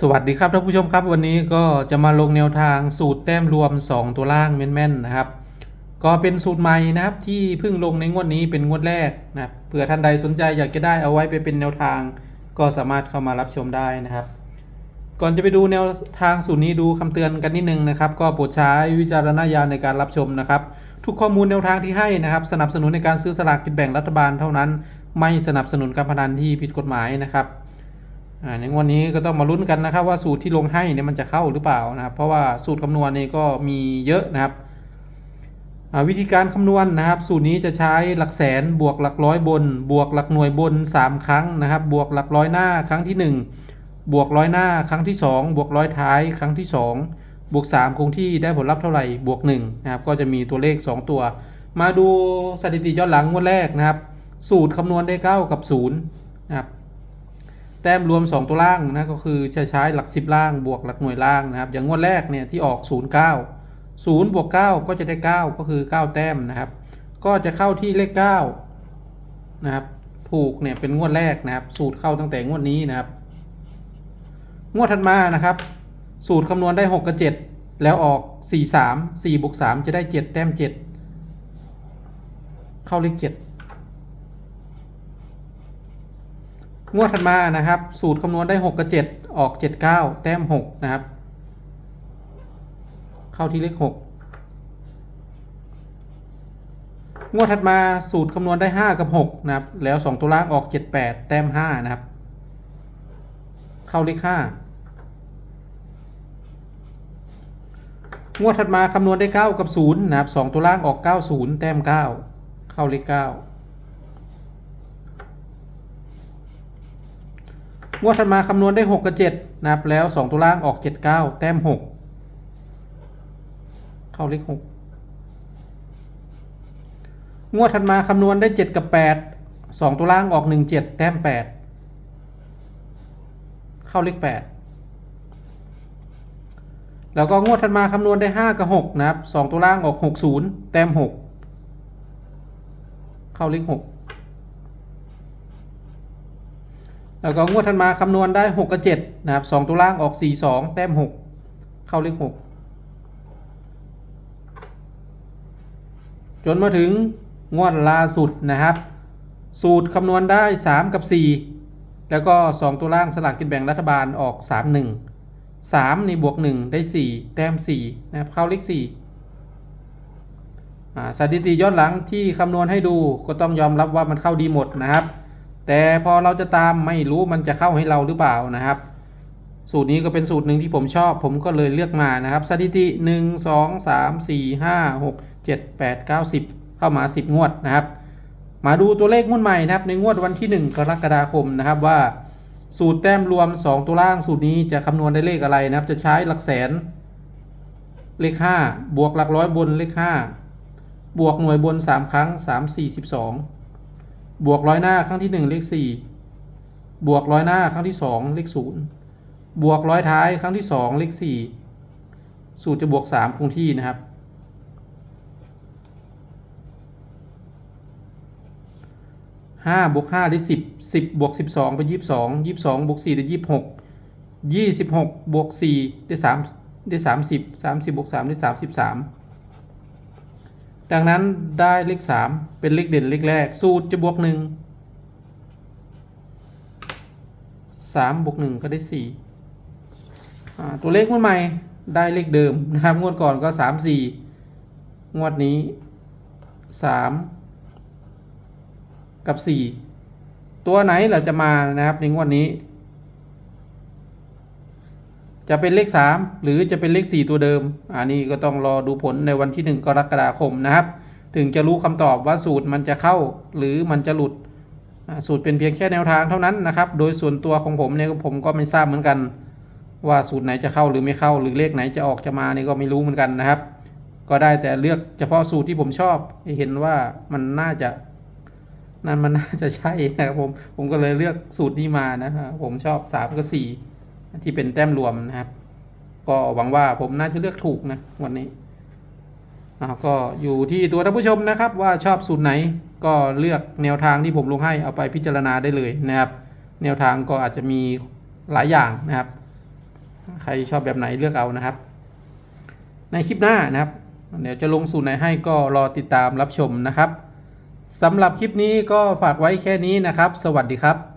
สวัสดีครับท่านผู้ชมครับวันนี้ก็จะมาลงแนวทางสูตรแต้มรวม 2 ตัวล่างแม่นๆนะครับ ก็เป็นสูตรใหม่นะครับที่เพิ่งลงในงวดนี้เป็นงวดแรกนะเผื่อท่านใดสนใจอยากจะได้เอาไว้ไปเป็นแนวทาง ก็สามารถเข้ามารับชมได้นะครับ ก่อนจะไปดูแนวทางสูตรนี้ดูคำเตือนกันนิดนึงนะครับ ก็โปรดใช้วิจารณญาณในการรับชมนะครับ ทุกข้อมูลแนวทางที่ให้นะครับ สนับสนุนในการซื้อสลากกินแบ่งรัฐบาลเท่านั้น ไม่สนับสนุนการพนันที่ผิดกฎหมายนะครับ ในงวันนี้ก็ต้องมาลุ้นกันนะครับ ว่าสูตรที่ลงให้เนี่ยมันจะเข้าหรือเปล่านะครับ เพราะว่าสูตรคำนวณนี่ก็มีเยอะนะครับวิธีการคำนวณนะครับ สูตรนี้จะใช้หลักแสนบวกหลักร้อยบน บวกหลักหน่วยบน 3 ครั้งนะครับ บวกหลักร้อยหน้าครั้งที่ 1 บวกร้อยหน้าครั้งที่ 2 บวกร้อยท้ายครั้งที่ 2 บวก 3 คงที่ได้ผลลัพธ์เท่าไหร่บวก1นะครับก็จะมีตัวเลข 2 ตัว มาดูสถิติย้อนหลังงวดแรกนะครับ สูตรคำนวณได้ 9 กับ0นะครับ แต้มรวม 2 ตัวล่างนะก็คือจะใช้หลัก 10 ล่างบวกหลักหน่วยล่างนะครับ อย่างงวดแรกเนี่ยที่ออก 0 9 0บวก9ก็จะได้ 9 ก็คือ 9 แต้มนะครับ ก็จะเข้าที่เลข9นะครับ ถูกเนี่ยเป็นงวดแรกนะครับ สูตรเข้าตั้งแต่งวดนี้นะครับ งวดถัดมานะครับ สูตรคำนวณได้ 6 กับ 7 แล้วออก 4 3 4บวก3จะได้ 7 แต้ม 7 เข้าเลข 7 งวดถัดมานะครับ สูตรคำนวณได้6กับ7ออก 7 9 แต้ม 6 นะครับ เข้าที่เลข 6 งวดถัดมาสูตรคำนวณได้ 5 กับ 6 นะครับ แล้ว 2 ตัวล่างออก 7 8 แต้ม 5 นะครับ เข้าเลข 5 งวดถัดมาคำนวณได้ 9 กับ 0 นะครับ 2 ตัวล่างออก 90 แต้ม 9 เข้าเลข 9 งวดถัดมาคำนวณได้ 6 กับ 7 นะครับ แล้ว 2 ตัวล่างออก 7 9 แต้ม 6 เข้าเลข6งวดถัดมาคำนวณได้ 7 กับ 8 2 ตัวล่างออก 1 7 แต้ม 8 เข้าเลข8แล้วก็งวดถัดมาคำนวณได้ 5 กับ 6 นะครับ 2 ตัวล่างออก 6 0 แต้ม 6 เข้าเลข6 แล้วก็งวดถัดมาคำนวณได้6กับ7นะครับ2ตัวล่างออก4 2แต้ม6เข้าเลข6จนมาถึงงวดล่าสุดนะครับ สูตรคำนวณได้ 3 กับ 4 แล้วก็ 2 ตัวล่างสลากกินแบ่งรัฐบาลออก 3 1 3นี่บวก 1 ได้ 4 แต้ม 4 นะครับ เข้าเลข4อ่สถิติย้อนหลังที่คำนวณให้ดูก็ต้องยอมรับว่ามันเข้าดีหมดนะครับ แต่พอเราจะตามไม่รู้มันจะเข้าให้เราหรือเปล่านะครับ สูตรนี้ก็เป็นสูตรหนึ่งที่ผมชอบ ผมก็เลยเลือกมานะครับ สถิติ 1 2 3 4 5 6 7 8 9 10 เข้ามา 10 งวดนะครับ มาดูตัวเลขงวดใหม่นะครับ ในงวดวันที่ 1 กรกฎาคมนะครับว่า สูตรแต้มรวม 2 ตัวล่างสูตรนี้จะคำนวณได้เลขอะไรนะครับ จะใช้หลักแสนเลข 5 บวกหลักร้อยบนเลข 5 บวกหน่วยบน 3 ครั้ง 3 4 12 บวกร้อยหน้าครั้งที่ 1 เลข 4 บวกร้อยหน้าครั้งที่ 2 เลข 0 บวกร้อยท้ายครั้งที่ 2 เลข 4 สูตรจะบวก 3 คงที่นะครับ ห้าบวกห้าได้สิบสิบบวกสิบสองเป็นยี่สิบสองยี่สิบสองบวกสี่ได้ยี่สิบหกยี่สิบหกบวกสี่ได้สามได้สามสิบสามสิบบวกสามได้สามสิบสาม ดังนั้นได้เลขสามเป็นเลขเด่นเลขแรก สูตรจะบวกหนึ่งสามบวกหนึ่งก็ได้สี่ตัวเลขงวดใหม่ได้เลขเดิมนะครับงวดก่อนก็สามสี่งวดนี้สามกับ4ตัวไหนเราจะมานะครับในงวดนี้ จะเป็นเลข 3 หรือจะเป็นเลข 4 ตัวเดิม อันนี้ก็ต้องรอดูผลในวันที่ 1 กรกฎาคมนะครับ ถึงจะรู้คำตอบว่าสูตรมันจะเข้าหรือมันจะหลุด สูตรเป็นเพียงแค่แนวทางเท่านั้นนะครับ โดยส่วนตัวของผมเนี่ยผมก็ไม่ทราบเหมือนกัน ว่าสูตรไหนจะเข้าหรือไม่เข้า หรือเลขไหนจะออกจะมานี่ก็ไม่รู้เหมือนกันนะครับ ก็ได้แต่เลือกเฉพาะสูตรที่ผมชอบเห็นว่ามันน่าจะนั่นมันน่าจะใช่นะครับผมผมก็เลยเลือกสูตรนี้มานะครับผมชอบสามกับสี่ ที่เป็นแต้มรวมนะครับ ก็หวังว่าผมน่าจะเลือกถูกนะวันนี้ก็อยู่ที่ตัวท่านผู้ชมนะครับ ว่าชอบสูตรไหนก็เลือกแนวทางที่ผมลงให้เอาไปพิจารณาได้เลยนะครับ แนวทางก็อาจจะมีหลายอย่างนะครับ ใครชอบแบบไหนเลือกเอานะครับ ในคลิปหน้านะครับ เดี๋ยวจะลงสูตรไหนให้ก็รอติดตามรับชมนะครับสำหรับคลิปนี้ก็ฝากไว้แค่นี้นะครับ สวัสดีครับ